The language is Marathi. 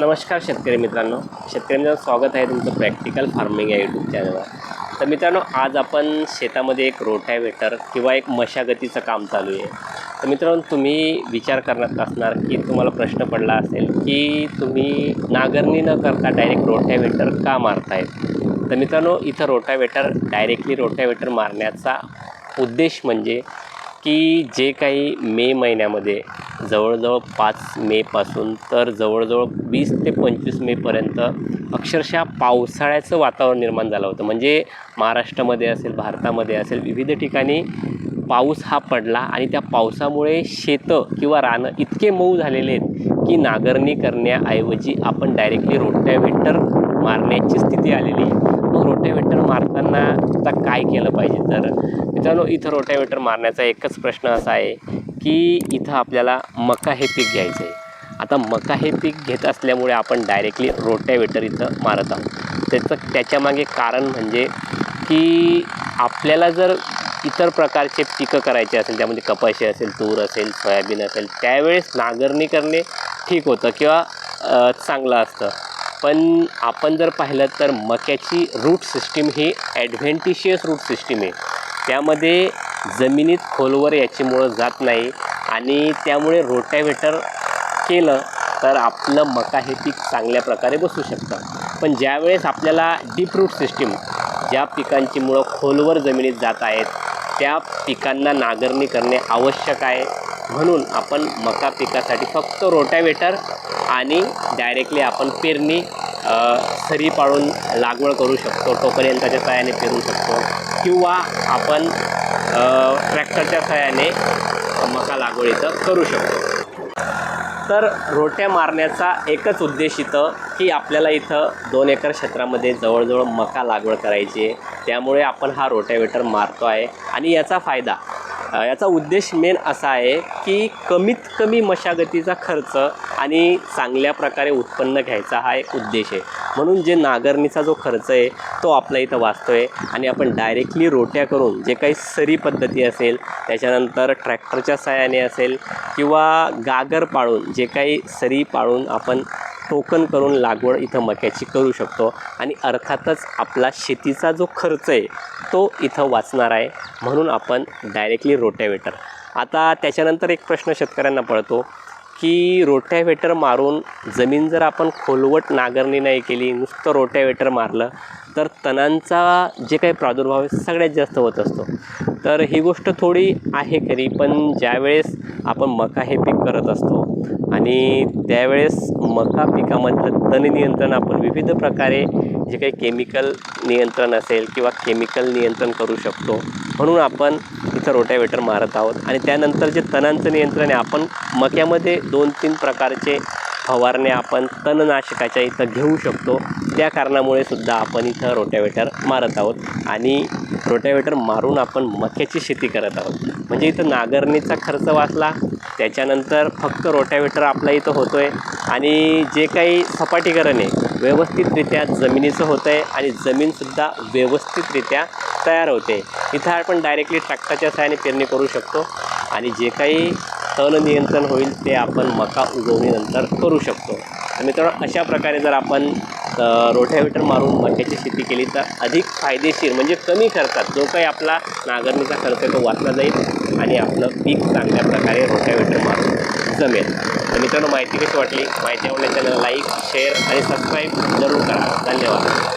नमस्कार शेतकरी मित्रांनो. शेतकरी मित्रांनो स्वागत आहे तुमचं प्रॅक्टिकल फार्मिंग या यूट्यूब चॅनलवर तर मित्रांनो आज आपण शेतामध्ये एक रोटॅवेटर किंवा एक मशागतीचं काम चालू आहे. तर मित्रांनो तुम्ही विचार करत असणार की तुम्हाला प्रश्न पडला असेल की तुम्ही नांगरणी न करता डायरेक्ट रोटॅवेटर का मारतायत तर मित्रांनो इथं रोटॅवेटर डायरेक्टली रोटॅवेटर मारण्याचा उद्देश म्हणजे की जे काही मे महिन्यामध्ये जवळजवळ पाच मेपासून तर जवळजवळ वीस ते पंचवीस मेपर्यंत अक्षरशः पावसाळ्याचं वातावरण निर्माण झालं होतं. म्हणजे महाराष्ट्रामध्ये असेल भारतामध्ये असेल विविध ठिकाणी पाऊस हा पडला आणि त्या पावसामुळे शेतं किंवा रानं इतके मऊ झालेले आहेत की नांगरणी करण्याऐवजी आपण डायरेक्टली रोट्यावेटर मारण्याची स्थिती आलेली आहे. मग रोटेवेटर मारताना आता काय केलं पाहिजे? तर मित्रांनो इथं रोटावेटर मारण्याचा एकच प्रश्न असा आहे की इथं आपल्याला मका हे पीक घ्यायचं आहे. आता मका हे पीक घेत असल्यामुळे आपण डायरेक्टली रोटावेटर इथं मारत आहोत. त्याचं त्याच्यामागे कारण म्हणजे की आपल्याला जर इतर प्रकारचे पिकं करायचे असेल त्यामध्ये कपाशी असेल तूर असेल सोयाबीन असेल त्यावेळेस नांगरणी करणे ठीक होतं किंवा चांगलं असतं. पण आपण जर पाहिलं तर मक्याची रूट सिस्टीम ही ॲडव्हेंटिशियस रूट सिस्टीम आहे. त्यामध्ये जमिनीत खोलवर याची मुळं जात नाही आणि त्यामुळे रोटॅव्हेटर केलं तर आपलं मका हे पीक चांगल्या प्रकारे बसू शकतं. पण ज्यावेळेस आपल्याला डीप रूट सिस्टीम ज्या पिकांची मुळं खोलवर जमिनीत जात आहेत त्या पिकांना नांगरणी करणे आवश्यक आहे. म्हणून आपण मका पिकासाठी फक्त रोटॅव्हेटर आणि डायरेक्टली आपण पेरणी सरी पाळून लागवड करू शकतो टोपर्यंतच्या सहाय्याने पेरू शकतो. किंवा आपण ट्रॅक्टरच्या सहाय्याने मका लागवड इथं करू शकतो. तर रोट्या मारण्याचा एकच उद्देश इथं की आपल्याला इथं दोन एकर क्षेत्रामध्ये जवळजवळ मका लागवड करायची आहे. त्यामुळे आपण हा रोटॅवेटर मारतो आहे आणि याचा फायदा याचा उद्देश मेन असा आहे की कमीत कमी मशागतीचा खर्च आणि चांगल्या प्रकारे उत्पन्न घ्यायचा हा एक उद्देश आहे. म्हणून जे नांगरणीचा जो खर्च आहे तो आपल्या इथं वाचतो आहे आणि आपण डायरेक्टली रोट्या करून जे काही सरी पद्धती असेल त्याच्यानंतर ट्रॅक्टरच्या सहाय्याने असेल किंवा गागर पाळून जे काही सरी पाळून आपण टोकन करून लागवड इथं मक्याची करू शकतो. आणि अर्थातच आपला शेतीचा जो खर्च आहे तो इथं वाचणार आहे. म्हणून आपण डायरेक्टली रोटेवेटर आता त्याच्यानंतर एक प्रश्न शेतकऱ्यांना पडतो की रोटॅवेटर मारून जमीन जर आपण खोलवट नांगरणी नाही केली नुसतं रोटॅवेटर मारलं तर तणांचा जे काही प्रादुर्भाव आहे सगळ्यात जास्त होत असतो. तर ही गोष्ट थोडी आहे खरी पण ज्यावेळेस आपण मका हे पीक करत असतो आणि त्यावेळेस मका पिकामधलं तण नियंत्रण आपण विविध प्रकारे जे काही केमिकल नियंत्रण असेल किंवा केमिकल नियंत्रण करू शकतो म्हणून आपण इथं रोटॅवेटर मारत आहोत. आणि त्यानंतर जे तणांचं नियंत्रण आहे आपण मक्यामध्ये दोन तीन प्रकारचे फवारणे आपण तणनाशकाच्या इथं घेऊ शकतो. त्या कारणामुळे सुद्धा आपण इथं रोटॅवेटर मारत आहोत. आणि रोटॅवेटर मारून आपण मक्याची शेती करत आहोत. म्हणजे इथं नांगरणीचा खर्च वाचला त्याच्यानंतर फक्त रोटॅवेटर आपला इथं होतो आहे आणि जे काही सपाटीकरण आहे व्यवस्थितरित्या जमिनीचं होतं आहे आणि जमीनसुद्धा व्यवस्थितरित्या तयार होते. इथं आपण डायरेक्टली ट्रॅक्टरच्या सहाय्याने पेरणी करू शकतो आणि जे काही तण नियंत्रण होईल ते आपण मका उगवणीनंतर करू शकतो. मित्रांनो अशा प्रकारे जर आपण रोठॅवेटर मारून मक्याची शेती केली तर अधिक फायदेशीर म्हणजे कमी खर्चात जो काही आपला नांगरणीचा खर्च तो वाचला जाईल आणि आपलं पीक चांगल्या प्रकारे रोटॅवेटर मारून जमेल. तर मित्रांनो माहिती कशी वाटली? माहिती आवडल्या चॅनलला लाईक शेअर आणि सबस्क्राईब जरूर करा. धन्यवाद.